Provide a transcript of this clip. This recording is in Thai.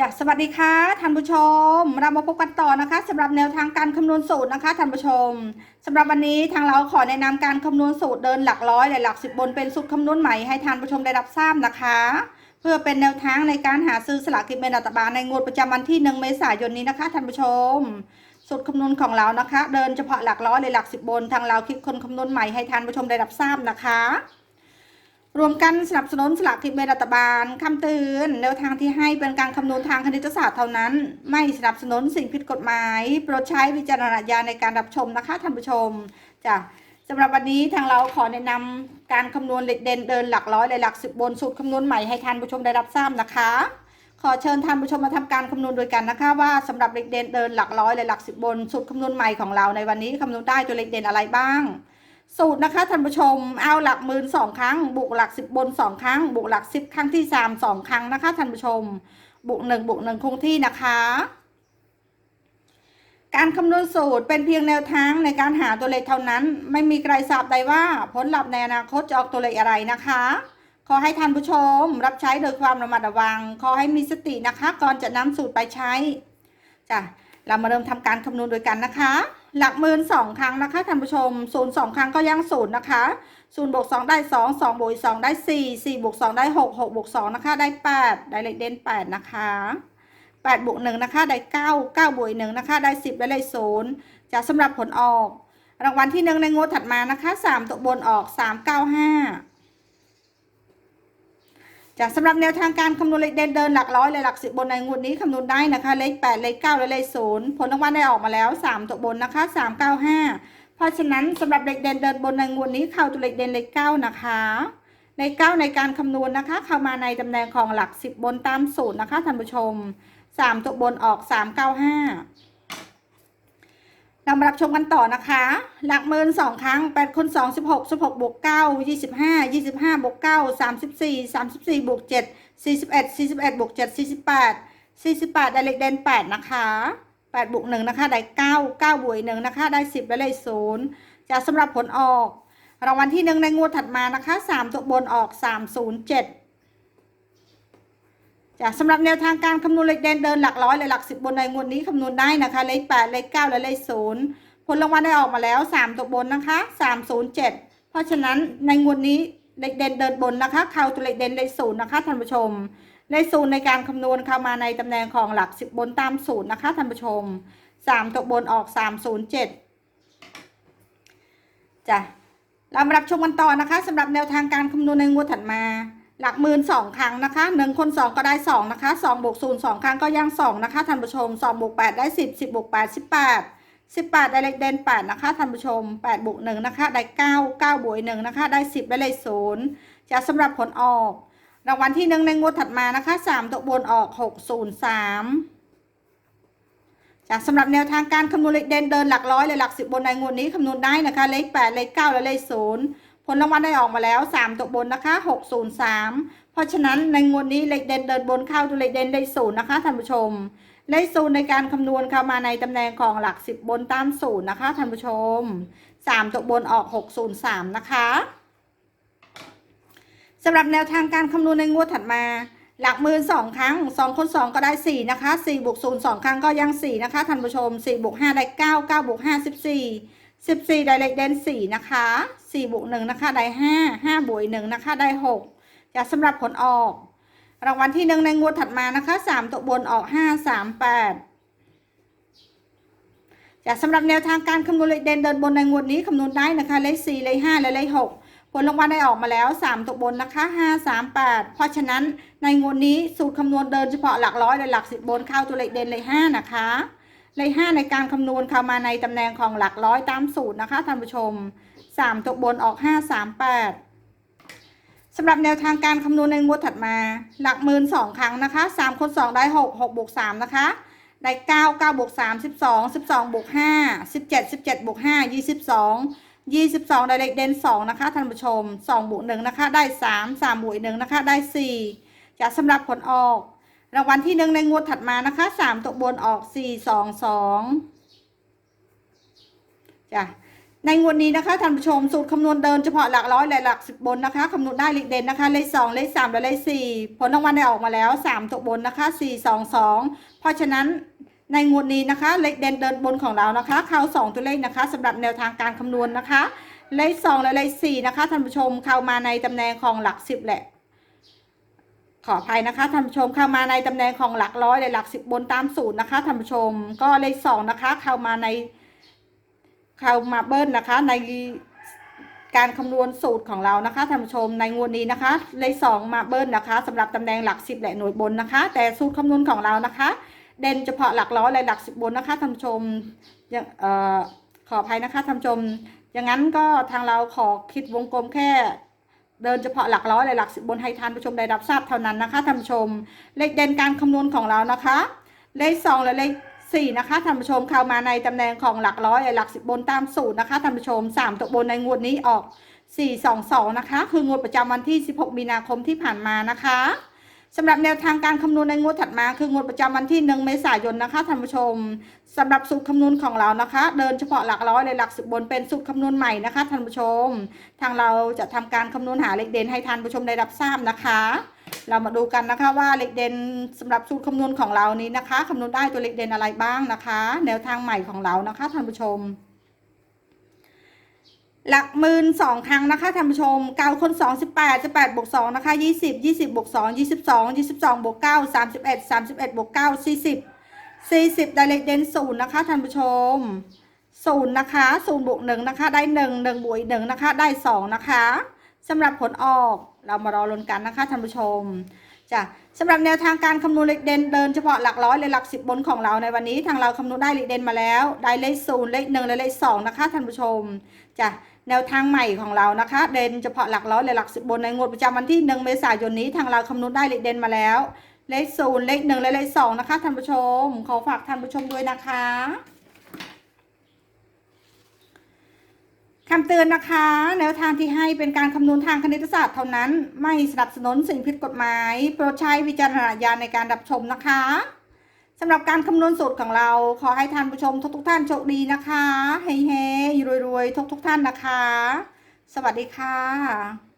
จ้ะสวัสดีค่ะท่านผู้ชม เรามาพบกันต่อนะคะสำหรับแนวทางการคำนวณสูตรนะคะท่านผู้ชมสำหรับวันนี้ทางเราขอแนะนำการคำนวณสูตรเดินหลักร้อยและหลักสิบบนเป็นสูตรคำนวณใหม่ให้ท่านผู้ชมได้รับทราบนะคะ เพื่อเป็นแนวทางในการหาซื้อสลากกินแบ่งรัฐบาลในงวดประจำวันที่1เมษายนนี้นะคะท่านผู้ชมสูตรคำนวณของเรานะคะ เดินเฉพาะหลักร้อยและหลักสิบบนทางเราคิดคนคำนวณใหม่ให้ท่านผู้ชมได้รับทราบนะคะ รวมกันสนับสนุนสลากกินแบ่งรัฐบาลคำเตือนแนวทางที่ให้เป็นการคำนวณทางคณิตศาสตร์เท่านั้น ไม่สนับสนุนสิ่งผิดกฎหมาย โปรดใช้วิจารณญาณในการรับชมนะคะท่านผู้ชมจ้ะสำหรับวันนี้ทางเราขอแนะนำการคำนวณเลขเด่นเดินหลักร้อยและหลักสิบบนสูตรคำนวณใหม่ให้ท่านผู้ชมได้รับทราบนะคะ ขอเชิญท่านผู้ชมมาทำการคำนวณโดยกันนะคะ ว่าสำหรับเลขเด่นเดินหลักร้อยและหลักสิบบนสูตรคำนวณใหม่ของเราในวันนี้คำนวณได้ตัวเลขเด่นอะไรบ้าง สูตรนะคะท่านผู้ชมเอาหลักหมื่นสองครั้งบวกหลักสิบบนสองครั้งบวกหลักสิบครั้งที่สามสองครั้งนะคะท่านผู้ชมบวกหนึ่งบวกหนึ่งคงที่นะคะ การคำนวณสูตรเป็นเพียงแนวทางในการหาตัวเลขเท่านั้น ไม่มีใครทราบได้ว่าผลลัพธ์ในอนาคตจะออกตัวเลขอะไรนะคะ ขอให้ท่านผู้ชมรับใช้โดยความระมัดระวัง ขอให้มีสตินะคะ ก่อนจะนำสูตรไปใช้จ้ะเรามาเริ่มทำการคำนวณโดยกันนะคะ หลักหมื่นสองครั้งนะคะท่านผู้ชมศูนย์สองครั้งก็ยังศูนย์นะคะศูนย์บวกสองได้สองสองบวกสองได้สี่สี่บวกสองได้หกหกบวกสองนะคะได้แปดได้เลขเด่นแปดนะคะแปดบวกหนึ่งนะคะได้เก้าเก้าบวกหนึ่งนะคะได้สิบได้เลขศูนย์จะสำหรับผลออก รางวัลที่หนึ่งในงวดถัดมานะคะสามตัวบนออกสามเก้าห้า จากสำหรับแนวทางการคำนวณเลขเด่นเดินหลักร้อยและหลักสิบบนในงวดนี้คำนวณได้นะคะ เลขแปดเลขเก้าและเลขศูนย์ผลรางวัลได้ออกมาแล้วสามตัวบนนะคะสามเก้าห้าเพราะฉะนั้นสำหรับเลขเด่นเดินบนในงวดนี้เข้าตัวเลขเด่นเลขเก้านะคะเลขเก้าในการคำนวณนะคะ เข้ามาในตำแหน่งของหลักสิบบนตามสูตรนะคะท่านผู้ชมสามตัวบนออกสามเก้าห้า เรามารับชมกันต่อนะคะ หลักหมื่นสองครั้งแปดคูณสองสิบหกสิบหกบวกเก้ายี่สิบห้ายี่สิบห้าบวกเก้าสามสิบสี่สามสิบสี่บวกเจ็ดสี่สิบเอ็ดสี่สิบเอ็ดบวกเจ็ดสี่สิบแปดสี่สิบแปดได้เลขเด่นแปดนะคะแปดบวกหนึ่งนะคะ ได้เก้าเก้าบวกหนึ่งนะคะ ได้สิบได้เลขศูนย์จะสำหรับผลออก รางวัลที่หนึ่งในงวดถัดมานะคะสามตัวบนออกสามศูนย์เจ็ด จ้ะสำหรับแนวทางการคำนวณเลขเด่นเดินหลักร้อยและหลักสิบบนในงวดนี้คำนวณได้นะคะ เลขแปดเลขเก้าและเลขศูนย์ผลรางวัลได้ออกมาแล้วสามตัวบนนะคะสามศูนย์เจ็ดเพราะฉะนั้นในงวดนี้เลขเด่นเดินบนนะคะเข้าตัวเลขเด่นเลขศูนย์นะคะท่านผู้ชม เลขศูนย์ในการคำนวณเข้ามาในตำแหน่งของหลักสิบบนตามศูนย์นะคะท่านผู้ชมสามตัวบนออกสามศูนย์เจ็ดจ้ะเรามารับชมกันต่อนะคะสำหรับแนวทางการคำนวณในงวดถัดมา หลักหมื่นสองครั้งนะคะหนึ่งคนสองก็ได้สองนะคะสองบวกศูนย์สองครั้งก็ยังสองนะคะท่านผู้ชมสองบวกแปดได้สิบสิบบวกแปดสิบแปดสิบแปดได้เลขเด่นแปดนะคะท่านผู้ชมแปดบวกหนึ่งนะคะได้เก้าเก้าบวกหนึ่งนะคะได้สิบได้เลขศูนย์จะสำหรับผลออก รางวัลที่หนึ่งในงวดถัดมานะคะสามตัวบนออกหกศูนย์สามจากสำหรับแนวทางการคำนวณเลขเด่นเดินหลักร้อยเลยหลักสิบบนในงวดนี้คำนวณได้นะคะเลขแปดเลขเก้าและเลขศูนย์ ลรางวัลได้ออกมาแล้วสามตัวบนนะคะหกศูนย์สามเพราะฉะนั้นในงวดนี้เลขเด่นเดินบนเข้าตัวเลขเด่นได้ศูนย์นะคะท่านผู้ชม เลขศูนย์ในการคำนวณเข้ามาในตำแหน่งของหลักสิบบนตามศูนย์นะคะท่านผู้ชมสามตัวบนออกหกศูนย์สามนะคะสำหรับแนวทางการคำนวณในงวดถัดมา หลักหมื่นสองครั้งสองคนสองก็ได้สี่นะคะสี่บวกศูนย์สองครั้งก็ยังสี่นะคะท่านผู้ชมสี่บวกห้าได้เก้าเก้าบวกห้าสิบสี่ สิบสี่ได้เลขเด่นสี่นะคะสี่บวกหนึ่งนะคะได้ห้าห้าบวกหนึ่งนะคะได้หกจะสำหรับผลออก รางวัลที่หนึ่งในงวดถัดมานะคะสามตัวบนออกห้าสามแปดจะสำหรับแนวทางการคำนวณเลขเด่นเดินบนในงวดนี้คำนวณได้นะคะเลขสี่เลขห้าและเลขหกผลรางวัลได้ออกมาแล้วสามตัวบนนะคะห้าสามแปดเพราะฉะนั้นในงวดนี้สูตรคำนวณเดินเฉพาะหลักร้อยและหลักสิบบนเข้าตัวเลขเด่นเลขห้านะคะ เลขห้าในการคำนวณเข้ามาในตำแหน่งของหลักร้อยตามสูตรนะคะท่านผู้ชมสามตัวบนออกห้าสามแปดสำหรับแนวทางการคำนวณในงวดถัดมา หลักหมื่นสองครั้งนะคะสามคนสองได้หกหกบวกสามนะคะได้เก้าเก้าบวกสามสิบสองสิบสองบวกห้าสิบเจ็ดสิบเจ็ดบวกห้ายี่สิบสองยี่สิบสองได้เลขเด่นสองนะคะท่านผู้ชมสองบวกหนึ่งนะคะได้สามสามบวกหนึ่งนะคะได้สี่จะสำหรับผลออก รางวัลที่หนึ่งในงวดถัดมานะคะสามตัวบนออกสี่สองสองจ้ะในงวดนี้นะคะท่านผู้ชมสูตรคำนวณเดินเฉพาะหลักร้อยและหลักสิบบนนะคะคำนวณได้เลขเด่นนะคะเลขสองเลขสามและเลขสี่ผลรางวัลได้ออกมาแล้วสามตัวบนนะคะสี่สองสองเพราะฉะนั้นในงวดนี้นะคะ เลขเด่นเดินบนของเรานะคะ เข้าสองตัวเลขนะคะสำหรับแนวทางการคำนวณนะคะ เลขสองและเลขสี่นะคะท่านผู้ชมเข้ามาในตำแหน่งของหลักสิบแหละ ขออภัยนะคะท่านผู้ชมเข้ามาในตำแหน่งของหลักร้อยและหลักสิบบนตามสูตรนะคะท่านผู้ชมก็เลขสองนะคะ เข้ามาในเข้ามาเบิ้ลนะคะ ในการคำนวณสูตรของเรานะคะท่านผู้ชมในงวดนี้นะคะ เลขสองมาเบิ้ลนะคะสำหรับตำแหน่งหลักสิบและหน่วยบนนะคะ แต่สูตรคำนวณของเรานะคะ เด่นเฉพาะหลักร้อยและหลักสิบบนนะคะท่านผู้ชมยังเอ่อขออภัยนะคะท่านผู้ชมอย่างนั้นก็ทางเราขอคิดวงกลมแค่ เดินเฉพาะหลักร้อยเลยหลักสิบบนให้ทานผู้ชมได้รับทราบเท่านั้นนะคะท่านผู้ชม เลขเด่นการคำนวณของเรานะคะ เลขสองและเลขสี่นะคะท่านผู้ชมเข้ามาในตำแหน่งของหลักร้อยหลักสิบบนตามสูตรนะคะท่านผู้ชมสามตัวบนในงวดนี้ออก 422 นะคะ คืองวดประจำวันที่ 16 มีนาคมที่ผ่านมานะคะ สำหรับแนวทางการคำนวณในงวดถัดมา คืองวดประจำวันที่ 1 เมษายนนะคะท่านผู้ชมสำหรับสูตรคำนวณของเรานะคะ เดินเฉพาะหลักร้อยเลยหลักสิบบนเป็นสูตรคำนวณใหม่นะคะท่านผู้ชม ทางเราจะทำการคำนวณหาเลขเด่นให้ท่านผู้ชมได้รับทราบนะคะ เรามาดูกันนะคะว่าเลขเด่นสำหรับสูตรคำนวณของเรานี้นะคะคำนวณได้ตัวเลขเด่นอะไรบ้างนะคะ แนวทางใหม่ของเรานะคะท่านผู้ชม หลักหมื่นสองครั้งนะคะท่านผู้ชมเก้าคนสองสิบแปดสิบแปดบวกสองนะคะยี่สิบยี่สิบบวกสองยี่สิบสองยี่สิบสองบวกเก้าสามสิบเอ็ดสามสิบเอ็ดบวกเก้าสี่สิบสี่สิบไดเลขเด่นศูนย์นะคะท่านผู้ชมศูนย์นะคะศูนย์บวกหนึ่งนะคะ ได้หนึ่งหนึ่งบวกอีกหนึ่งนะคะ ได้สองนะคะสำหรับผลออกเรามารอลุ้นกันนะคะท่านผู้ชมจ้ะ สำหรับแนวทางการคำนวณเลขเด่นเดินเฉพาะหลักร้อยและหลักสิบบนของเราในวันนี้ ทางเราคำนวณได้เลขเด่นมาแล้ว ได้เลขศูนย์เลขหนึ่งและเลขสองนะคะท่านผู้ชมจ้ะแนวทางใหม่ของเรานะคะ เด่นเฉพาะหลักร้อยและหลักสิบบนในงวดประจำวันที่หนึ่งเมษายนนี้ ทางเราคำนวณได้เลขเด่นมาแล้ว เลขศูนย์เลขหนึ่งและเลขสองนะคะท่านผู้ชมขอฝากท่านผู้ชมด้วยนะคะ คำเตือนนะคะ แนวทางที่ให้เป็นการคำนวณทางคณิตศาสตร์เท่านั้น ไม่สนับสนุนสิ่งผิดกฎหมาย โปรดใช้วิจารณญาณในการรับชมนะคะสำหรับการคำนวณสูตรของเรา ขอให้ท่านผู้ชมทุกทุกท่านโชคดีนะคะเฮ้ๆรวยๆทุกทุกท่านนะคะ สวัสดีค่ะ